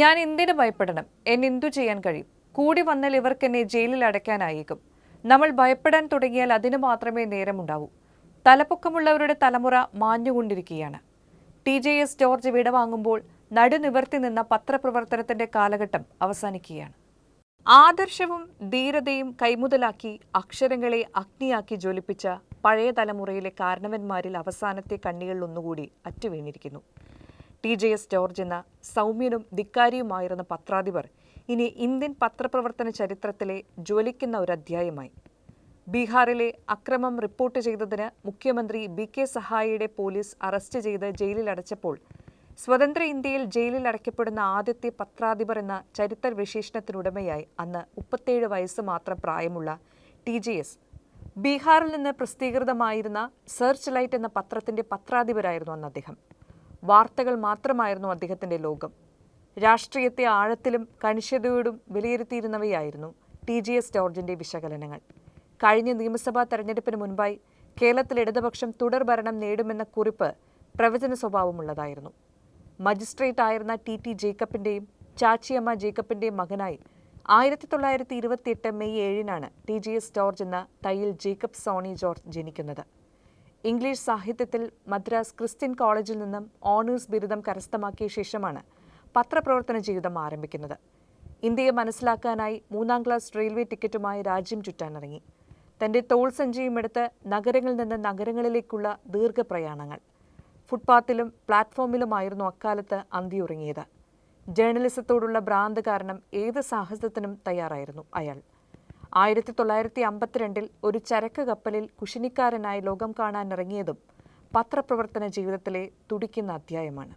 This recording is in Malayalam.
ഞാൻ എന്തിനു ഭയപ്പെടണം? എന്നെ എന്തു ചെയ്യാൻ കഴിയും? കൂടി വന്നാൽ ഇവർക്ക് എന്നെ ജയിലിൽ അടയ്ക്കാനായേക്കും. നമ്മൾ ഭയപ്പെടാൻ തുടങ്ങിയാൽ അതിന് മാത്രമേ നേരമുണ്ടാവൂ. തലപ്പൊക്കമുള്ളവരുടെ തലമുറ മാഞ്ഞുകൊണ്ടിരിക്കുകയാണ്. ടി ജെ എസ് ജോർജ് വിടവാങ്ങുമ്പോൾ നടുനിവർത്തി നിന്ന പത്രപ്രവർത്തനത്തിന്റെ കാലഘട്ടം അവസാനിക്കുകയാണ്. ആദർശവും ധീരതയും കൈമുതലാക്കി അക്ഷരങ്ങളെ അഗ്നിയാക്കി ജ്വലിപ്പിച്ച പഴയ തലമുറയിലെ കാരണവന്മാരിൽ അവസാനത്തെ കണ്ണികളിൽ ഒന്നുകൂടി അറ്റുവീണിരിക്കുന്നു. ടി ജെ എസ് ജോർജ് എന്ന സൗമ്യനും ധിക്കാരിയുമായിരുന്ന പത്രാധിപർ ഇനി ഇന്ത്യൻ പത്രപ്രവർത്തന ചരിത്രത്തിലെ ജ്വലിക്കുന്ന ഒരു അധ്യായമായി. ബീഹാറിലെ അക്രമം റിപ്പോർട്ട് ചെയ്തതിന് മുഖ്യമന്ത്രി ബി കെ സഹായിയുടെ പോലീസ് അറസ്റ്റ് ചെയ്ത് ജയിലിലടച്ചപ്പോൾ സ്വതന്ത്ര ഇന്ത്യയിൽ ജയിലിൽ അടയ്ക്കപ്പെടുന്ന ആദ്യത്തെ പത്രാധിപർ എന്ന ചരിത്ര വിശേഷണത്തിനുടമയായി അന്ന് മുപ്പത്തേഴ് വയസ്സ് മാത്രം പ്രായമുള്ള ടി ജെ എസ് ബീഹാറിൽ നിന്ന് പ്രസിദ്ധീകൃതമായിരുന്ന സെർച്ച് ലൈറ്റ് എന്ന പത്രത്തിന്റെ പത്രാധിപരായിരുന്നു അന്ന് അദ്ദേഹം. വാർത്തകൾ മാത്രമായിരുന്നു അദ്ദേഹത്തിന്റെ ലോകം. രാഷ്ട്രീയത്തെ ആഴത്തിലും കണിശതയോടും വിലയിരുത്തിയിരുന്നവയായിരുന്നു ടി ജി എസ് ജോർജിന്റെ വിശകലനങ്ങൾ. കഴിഞ്ഞ നിയമസഭാ തെരഞ്ഞെടുപ്പിന് മുൻപായി കേരളത്തിൽ ഇടതുപക്ഷം തുടർ ഭരണം നേടുമെന്ന കുറിപ്പ് പ്രവചന സ്വഭാവമുള്ളതായിരുന്നു. മജിസ്ട്രേറ്റ് ആയിരുന്ന ടി ടി ജേക്കബിന്റെയും ചാച്ചിയമ്മ ജേക്കബിന്റെയും മകനായി ആയിരത്തി തൊള്ളായിരത്തി ഇരുപത്തിയെട്ട് മെയ് ഏഴിനാണ് ടി ജി എസ് ജോർജ് എന്ന തയ്യിൽ ജേക്കബ് സോണി ജോർജ് ജനിക്കുന്നത്. ഇംഗ്ലീഷ് സാഹിത്യത്തിൽ മദ്രാസ് ക്രിസ്ത്യൻ കോളേജിൽ നിന്നും ഓണേഴ്സ് ബിരുദം കരസ്ഥമാക്കിയ ശേഷമാണ് പത്രപ്രവർത്തന ജീവിതം ആരംഭിക്കുന്നത്. ഇന്ത്യയെ മനസ്സിലാക്കാനായി മൂന്നാം ക്ലാസ് റെയിൽവേ ടിക്കറ്റുമായി രാജ്യം ചുറ്റാനിറങ്ങി. തന്റെ തോൾ സഞ്ചിയും എടുത്ത് നഗരങ്ങളിൽ നിന്ന് നഗരങ്ങളിലേക്കുള്ള ദീർഘപ്രയാണങ്ങൾ. ഫുട്പാത്തിലും പ്ലാറ്റ്ഫോമിലുമായിരുന്നു അക്കാലത്ത് അന്തിയുറങ്ങിയത്. ജേർണലിസത്തോടുള്ള ഭ്രാന്ത് കാരണം ഏത് സാഹസത്തിനും തയ്യാറായിരുന്നു അയാൾ. ആയിരത്തി തൊള്ളായിരത്തി അമ്പത്തിരണ്ടിൽ ഒരു ചരക്ക് കപ്പലിൽ കുശിനിക്കാരനായി ലോകം കാണാനിറങ്ങിയതും പത്രപ്രവർത്തന ജീവിതത്തിലെ തുടിക്കുന്ന അധ്യായമാണ്.